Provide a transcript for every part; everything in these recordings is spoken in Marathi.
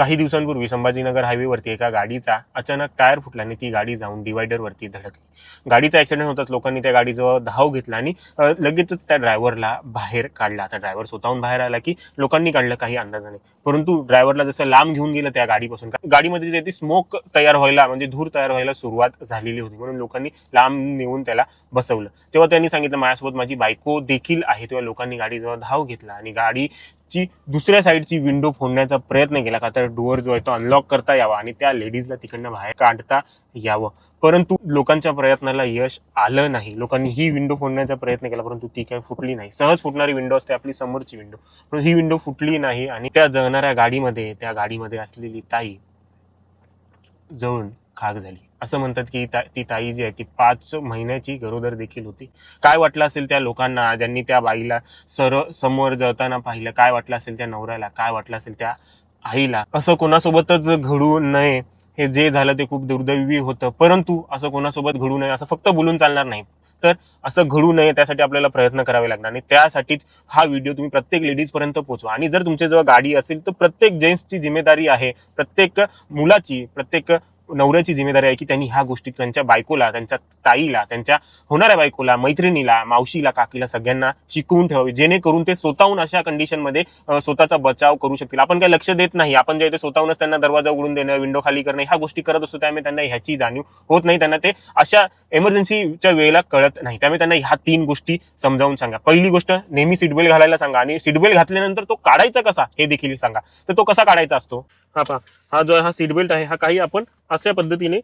काही दिवसांपूर्वी संभाजीनगर हायवेवरती एका गाडीचा अचानक टायर फुटल्याने ती गाडी जाऊन डिवायडरवरती धडकली. गाडीचा ऍक्सिडेंट होताच लोकांनी त्या गाडीजवळ धाव घेतला आणि लगेचच त्या ड्रायव्हरला बाहेर काढला. आता ड्रायव्हर स्वतःहून बाहेर आला की लोकांनी काढलं काही अंदाजाने परंतु ड्रायव्हरला जसं लांब घेऊन गेलं त्या गाडीपासून गाडीमध्ये जे ती स्मोक तयार व्हायला म्हणजे धूर तयार व्हायला सुरुवात झालेली होती. म्हणून लोकांनी लांब नेऊन त्याला बसवलं. तेव्हा त्यांनी सांगितलं माझ्यासोबत माझी बायको देखील आहे. तेव्हा लोकांनी गाडीजवळ धाव घेतला आणि गाडी ची दुसऱ्या साईडची विंडो फोडण्याचा प्रयत्न केला का तर डोअर जो आहे तो अनलॉक करता यावा आणि त्या लेडीजला तिकडनं बाहेर काढता यावं. परंतु लोकांच्या प्रयत्नाला यश आलं नाही. लोकांनी ही विंडो फोडण्याचा प्रयत्न केला परंतु ती काही फुटली नाही. सहज फुटणारी विंडो असते आपली समोरची विंडो पण ही विंडो फुटली नाही आणि त्या जगणाऱ्या गाडीमध्ये त्या गाडीमध्ये असलेली ताई जळून खाक झाली. असं म्हणतात की ता- ती ताई जी आहे ती पाच महिन्याची गरोदर देखील होती. काय वाटलं असेल त्या लोकांना? ज्यांनी त्या बाईला सर समोर जळताना पाहिलं काय वाटलं असेल त्या नवऱ्याला? काय वाटलं असेल त्या आईला? असं कोणासोबतच घडू नये. हे जे झालं ते खूप दुर्दैवी होतं. परंतु असं कोणासोबत घडू नये असं फक्त बोलून चालणार नाही. तर असं घडू नये त्यासाठी आपल्याला प्रयत्न करावे लागणार आणि त्यासाठीच हा व्हिडिओ तुम्ही प्रत्येक लेडीजपर्यंत पोहोचवा. आणि जर तुमच्याजवळ गाडी असेल तर प्रत्येक जेंट्सची जिम्मेदारी आहे. प्रत्येक मुलाची प्रत्येक नवऱ्याची जिम्मेदारी आहे की त्यांनी ह्या गोष्टी त्यांच्या बायकोला त्यांच्या ताईला त्यांच्या होणाऱ्या बायकोला मैत्रिणीला मावशीला काकीला सगळ्यांना शिकवून ठेवावी जेणेकरून ते स्वतःहून अशा कंडिशनमध्ये स्वतःचा बचाव करू शकतील. आपण काही लक्ष देत नाही. आपण जे ते स्वतःहूनच त्यांना दरवाजा उघडून देणं विंडो खाली करणं ह्या गोष्टी करत असतो त्यामुळे त्यांना ह्याची जाणीव होत नाही. त्यांना ते अशा एमर्जन्सीच्या वेळेला कळत नाही. त्यामुळे त्यांना ह्या तीन गोष्टी समजावून सांगा. पहिली गोष्ट नेहमी सीटबेल्ट घालायला सांगा. आणि सीटबेल्ट घातल्यानंतर तो काढायचा कसा हे देखील सांगा. तर तो कसा काढायचा असतो? हा पहा. हा जो आहे हा सीट बेल्ट आहे हा काही आपण अशा पद्धतीने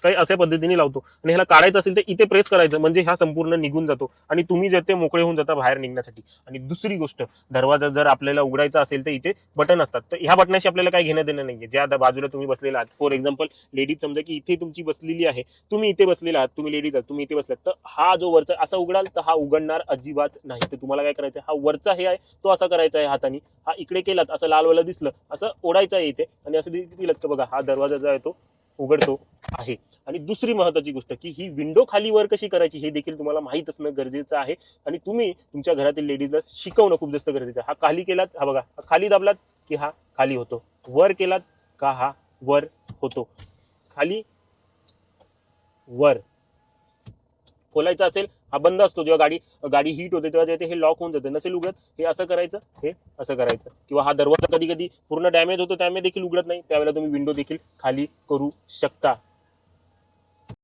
काही अशा पद्धतीने लावतो. आणि ह्याला काढायचं असेल तर इथे प्रेस करायचं म्हणजे हा संपूर्ण निघून जातो. आणि तुम्ही जर ते मोकळे होऊन जाता बाहेर निघण्यासाठी. आणि दुसरी गोष्ट दरवाजा जर आपल्याला उघडायचा असेल तर इथे बटन असतात. तर ह्या बटनाशी आपल्याला काही घेणं देणं नाहीये. ज्या बाजूला तुम्ही बसलेला आहात. फॉर एक्झाम्पल लेडीज समजा की इथे तुमची बसलेली आहे. तुम्ही इथे बसलेला आहात. तुम्ही लेडीज आहात. तुम्ही इथे बसलात. तर हा जो वरचा असा उघडाल तर हा उघडणार अजिबात नाही. तर तुम्हाला काय करायचं आहे? हा वरचा हे आहे तो असा करायचा आहे हाताने. हा इकडे केलात असं लालवाला दिसलं असं ओढायचं आहे इथे. आणि असं दिलं तर बघा हा दरवाजा जो आहे तो उघडतो आहे. आणि दुसरी महत्वाची गोष्ट की ही विंडो खाली वर कशी करायची हे देखील तुम्हाला माहीत असणं गरजेचं आहे. आणि तुम्ही तुमच्या घरातील लेडीजला शिकवणं खूप जास्त गरजेचं आहे. हा खाली केलात हा बघा हा खाली दाबलात की हा खाली होतो. वर केलात का हा वर होतो. खाली वर. खोलायचा असेल हा बंद असतो. जेव्हा गाडी गाडी हीट होते तेव्हा जे हे लॉक होऊन जाते. नसेल उघडत हे असं करायचं हे असं करायचं. किंवा हा दरवाजा कधी कधी पूर्ण डॅमेज होतो त्यामुळे देखील उघडत नाही. त्यावेळेला तुम्ही विंडो देखील खाली करू शकता.